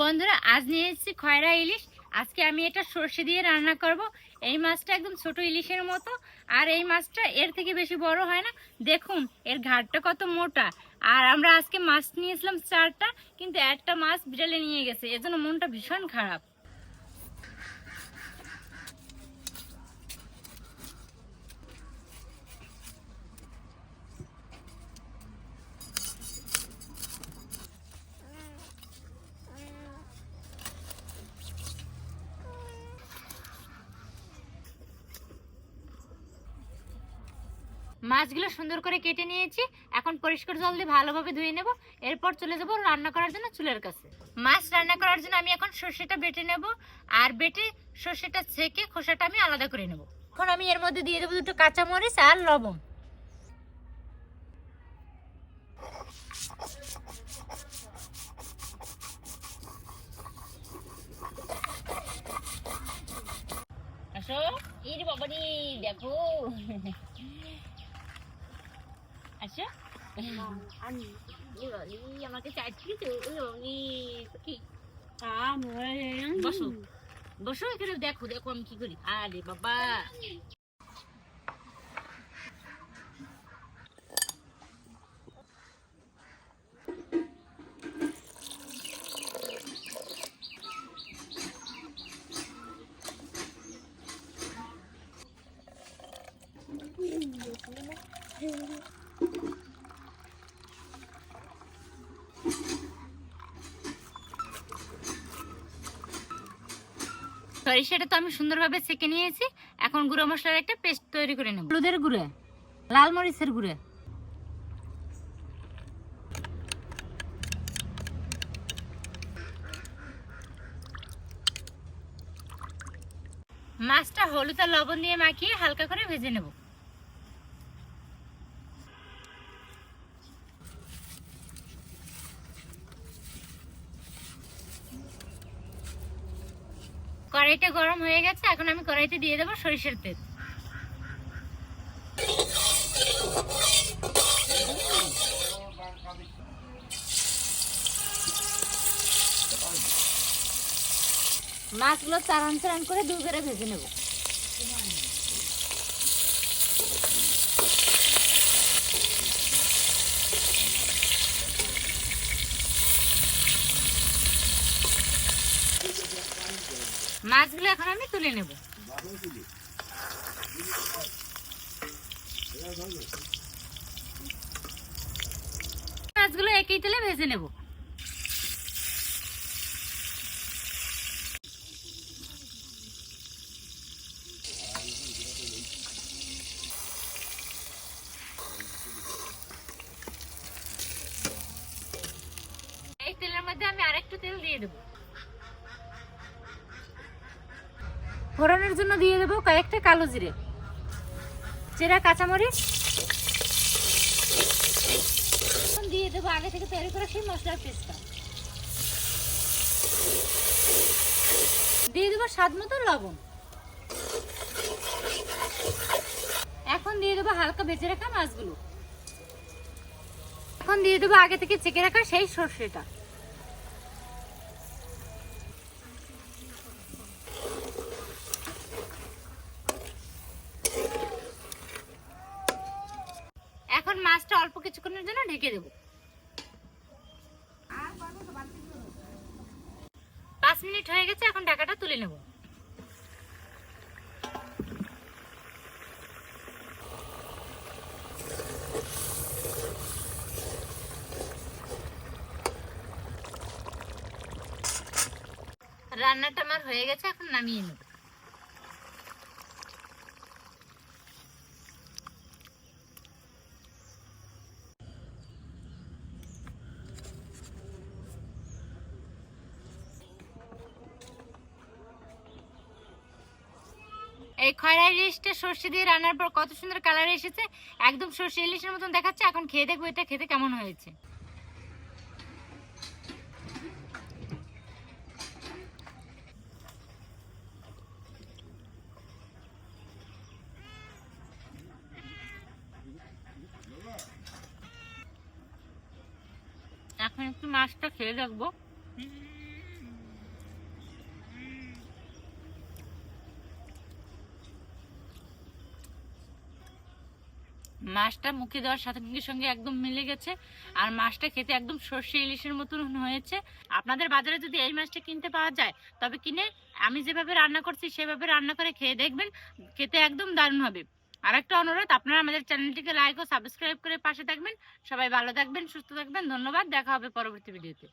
বন্ধুরা, আজ নিয়ে এসেছি খয়রা ইলিশ। আজকে আমি এটা সর্ষে দিয়ে রান্না করব। এই মাছটা একদম ছোট ইলিশের মতো। আর এই মাছটা এর থেকে বেশি বড় হয় না। দেখুন, এর ঘাটটা কত মোটা। আর আমরা আজকে মাছ নিয়েছিলাম চারটা, কিন্তু একটা মাছ বিড়ালে নিয়ে গেছে। এজন্য মনটা ভীষণ খারাপ। মাছগুলো সুন্দর করে কেটে নিয়েছি। এখন পরিষ্কার জল দিয়ে ভালোভাবে ধুয়ে নেব। এরপর চলে যাব রান্না করার জন্য চুলের কাছে। মাছ রান্না করার জন্য আমি এখন সর্ষেটা বেটে নেব। আর বেটে সর্ষেটা ছেঁকে খোসাটা আমি আলাদা করে নেব। এখন আমি এর মধ্যে দিয়ে দেবো দুটো কাঁচামরিচ আর লবণ। আসো, ইরে দেখো। ইয়ে আমাকে চাইছি তো কি বসো বসো এখানে দেখো দেখো আমি কি করি। আরে বাবা। সরিষাটা তো আমি সুন্দরভাবে সেকে নিয়েছি। এখন গুঁড়ো মশলার একটা পেস্ট তৈরি করে নেব। হলুদের গুঁড়ো লাল মরিচের গুঁড়ো। মাছটা হলুদ আর লবণ দিয়ে মাখিয়ে হালকা করে ভেজে নেব। কড়াইটা গরম হয়ে গেছে, এখন আমি কড়াইতে দিয়ে দেবো সরিষার তেল। মাছগুলো চারান চারান করে দু করে ভেজে নেব। মাছগুলো এখন আমি তুলে নেব। মাছগুলো একই তেলে ভেজে নেব। তেলের মধ্যে আমি আরেকটু তেল দিয়ে দেবো। ফোড়নের জন্য দিয়ে দেবো কয়েকটা কালো জিরে। চেরা কাঁচামরিচ। দিয়ে দেবো আগে থেকে তৈরি করা সেই মশলার পেস্টটা। দিয়ে দেবো স্বাদ মতো লবণ। এখন দিয়ে দেবো হালকা ভেজে রাখা মাছগুলো। এখন দিয়ে দেবো আগে থেকে চেকে রাখা সেই সর্ষেটা এখন মাছটা অল্প কিছুক্ষণের জন্য ঢেকে দেব। পাঁচ মিনিট হয়ে গেছে, এখন ঢাকাটা তুলে নেব। রান্নাটা আমার হয়ে গেছে, এখন নামিয়ে নেব। এই খয়রা ইলিশটা সর্ষে দিয়ে রান্নার পর কত সুন্দর কালার এসেছে। একদম সর্ষে ইলিশের মতন দেখাচ্ছে। এখন খেয়ে দেখব এটা খেতে কেমন হয়েছে। এখন একটু মাছটা খেয়ে দেখব। মাছটা মুখে দেওয়ার সাথে সঙ্গে একদম মিলে গেছে, আর মাছটা খেতে একদম সর্ষে ইলিশের মতন হয়েছে। আপনাদের বাজারে যদি এই মাছটা কিনতে পাওয়া যায়, তবে কিনে আমি যেভাবে রান্না করছি, সেভাবে রান্না করে খেয়ে দেখবেন, খেতে একদম দারুণ হবে। আর একটা অনুরোধ, আপনারা আমাদের চ্যানেলটিকে লাইক ও সাবস্ক্রাইব করে পাশে থাকবেন। সবাই ভালো থাকবেন, সুস্থ থাকবেন, ধন্যবাদ, দেখা হবে পরবর্তী ভিডিওতে